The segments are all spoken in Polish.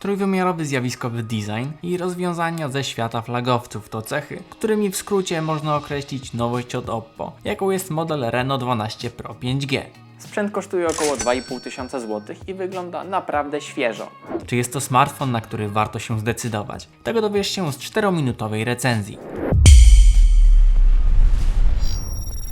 Trójwymiarowy zjawiskowy design i rozwiązania ze świata flagowców to cechy, którymi w skrócie można określić nowość od Oppo, jaką jest model Reno 12 Pro 5G. Sprzęt kosztuje około 2,5 tysiąca złotych i wygląda naprawdę świeżo. Czy jest to smartfon, na który warto się zdecydować? Tego dowiesz się z 4-minutowej recenzji.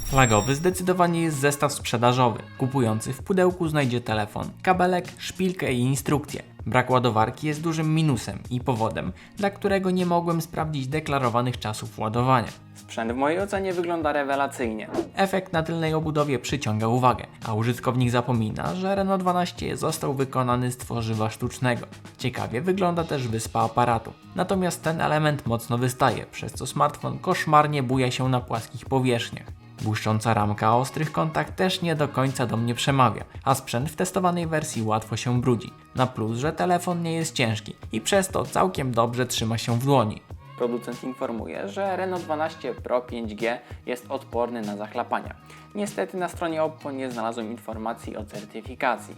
Flagowy zdecydowanie jest zestaw sprzedażowy. Kupujący w pudełku znajdzie telefon, kabelek, szpilkę i instrukcję. Brak ładowarki jest dużym minusem i powodem, dla którego nie mogłem sprawdzić deklarowanych czasów ładowania. Sprzęt w mojej ocenie wygląda rewelacyjnie. Efekt na tylnej obudowie przyciąga uwagę, a użytkownik zapomina, że Renault 12 został wykonany z tworzywa sztucznego. Ciekawie wygląda też wyspa aparatu. Natomiast ten element mocno wystaje, przez co smartfon koszmarnie buja się na płaskich powierzchniach. Błyszcząca ramka o ostrych kątach też nie do końca do mnie przemawia, a sprzęt w testowanej wersji łatwo się brudzi. Na plus, że telefon nie jest ciężki i przez to całkiem dobrze trzyma się w dłoni. Producent informuje, że Renault 12 Pro 5G jest odporny na zachlapania. Niestety na stronie Oppo nie znalazłem informacji o certyfikacji.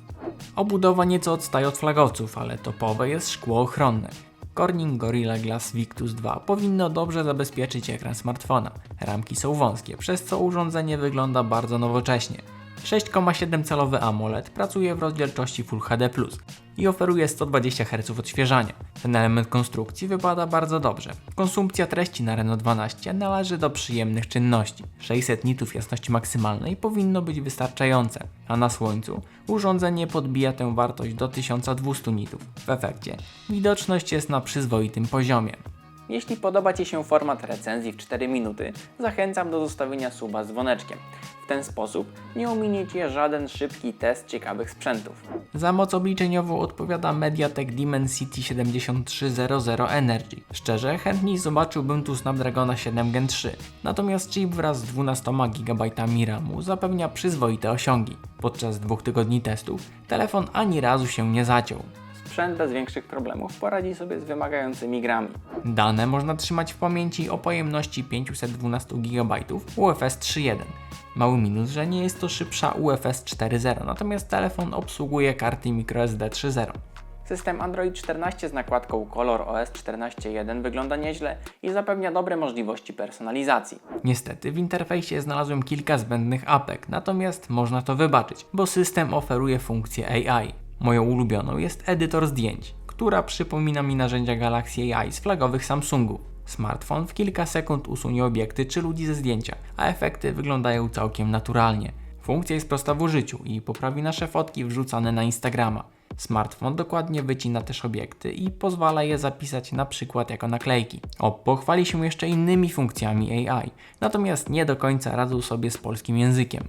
Obudowa nieco odstaje od flagowców, ale topowe jest szkło ochronne. Corning Gorilla Glass Victus 2 powinno dobrze zabezpieczyć ekran smartfona. Ramki są wąskie, przez co urządzenie wygląda bardzo nowocześnie. 6,7 calowy AMOLED pracuje w rozdzielczości Full HD+, i oferuje 120 Hz odświeżania. Ten element konstrukcji wypada bardzo dobrze. Konsumpcja treści na Renault 12 należy do przyjemnych czynności. 600 nitów jasności maksymalnej powinno być wystarczające, a na słońcu urządzenie podbija tę wartość do 1200 nitów. W efekcie widoczność jest na przyzwoitym poziomie. Jeśli podoba Ci się format recenzji w 4 minuty, zachęcam do zostawienia suba z dzwoneczkiem. W ten sposób nie ominie Cię żaden szybki test ciekawych sprzętów. Za moc obliczeniową odpowiada Mediatek Dimensity 7300 Energy. Szczerze, chętniej zobaczyłbym tu Snapdragona 7 Gen 3, natomiast chip wraz z 12 GB RAMu zapewnia przyzwoite osiągi. Podczas dwóch tygodni testów telefon ani razu się nie zaciął. Sprzęt bez większych problemów poradzi sobie z wymagającymi grami. Dane można trzymać w pamięci o pojemności 512 GB UFS 3.1. Mały minus, że nie jest to szybsza UFS 4.0, natomiast telefon obsługuje karty microSD 3.0. System Android 14 z nakładką Color OS 14.1 wygląda nieźle i zapewnia dobre możliwości personalizacji. Niestety w interfejsie znalazłem kilka zbędnych apek, natomiast można to wybaczyć, bo system oferuje funkcję AI. Moją ulubioną jest edytor zdjęć, która przypomina mi narzędzia Galaxy AI z flagowych Samsungów. Smartfon w kilka sekund usunie obiekty czy ludzi ze zdjęcia, a efekty wyglądają całkiem naturalnie. Funkcja jest prosta w użyciu i poprawi nasze fotki wrzucane na Instagrama. Smartfon dokładnie wycina też obiekty i pozwala je zapisać na przykład jako naklejki. Oppo chwali się jeszcze innymi funkcjami AI, natomiast nie do końca radzą sobie z polskim językiem.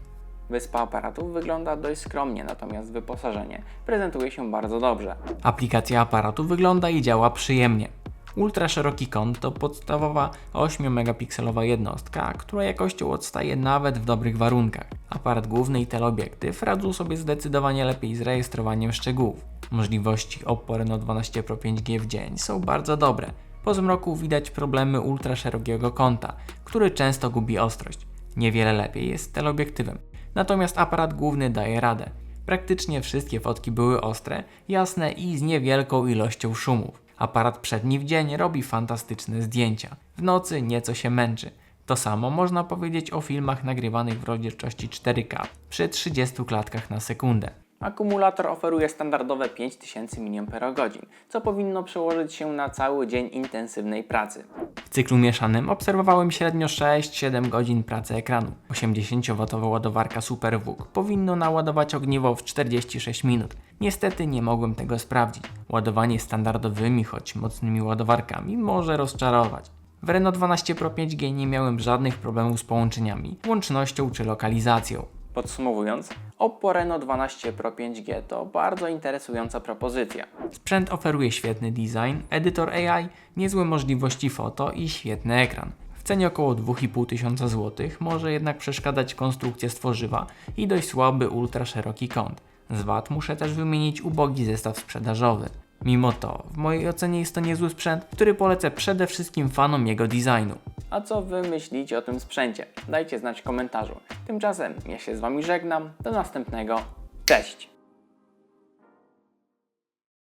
Wyspa aparatów wygląda dość skromnie, natomiast wyposażenie prezentuje się bardzo dobrze. Aplikacja aparatu wygląda i działa przyjemnie. Ultra szeroki kąt to podstawowa 8-megapikselowa jednostka, która jakością odstaje nawet w dobrych warunkach. Aparat główny i teleobiektyw radzą sobie zdecydowanie lepiej z rejestrowaniem szczegółów. Możliwości Oppo Reno 12 Pro 5G w dzień są bardzo dobre. Po zmroku widać problemy ultra szerokiego kąta, który często gubi ostrość. Niewiele lepiej jest z teleobiektywem. Natomiast aparat główny daje radę. Praktycznie wszystkie fotki były ostre, jasne i z niewielką ilością szumów. Aparat przedni w dzień robi fantastyczne zdjęcia. W nocy nieco się męczy. To samo można powiedzieć o filmach nagrywanych w rozdzielczości 4K przy 30 klatkach na sekundę. Akumulator oferuje standardowe 5000 mAh, co powinno przełożyć się na cały dzień intensywnej pracy. Cyklu mieszanym obserwowałem średnio 6-7 godzin pracy ekranu. 80W ładowarka SuperVOOC powinno naładować ogniwo w 46 minut. Niestety nie mogłem tego sprawdzić. Ładowanie standardowymi, choć mocnymi ładowarkami może rozczarować. W Renault 12 Pro 5G nie miałem żadnych problemów z połączeniami, łącznością czy lokalizacją. Podsumowując, Oppo Reno 12 Pro 5G to bardzo interesująca propozycja. Sprzęt oferuje świetny design, edytor AI, niezłe możliwości foto i świetny ekran. W cenie około 2,5 tysiąca złotych może jednak przeszkadzać konstrukcja stworzywa i dość słaby ultra szeroki kąt. Z wad muszę też wymienić ubogi zestaw sprzedażowy. Mimo to, w mojej ocenie jest to niezły sprzęt, który polecę przede wszystkim fanom jego designu. A co Wy myślicie o tym sprzęcie? Dajcie znać w komentarzu. Tymczasem ja się z Wami żegnam. Do następnego. Cześć!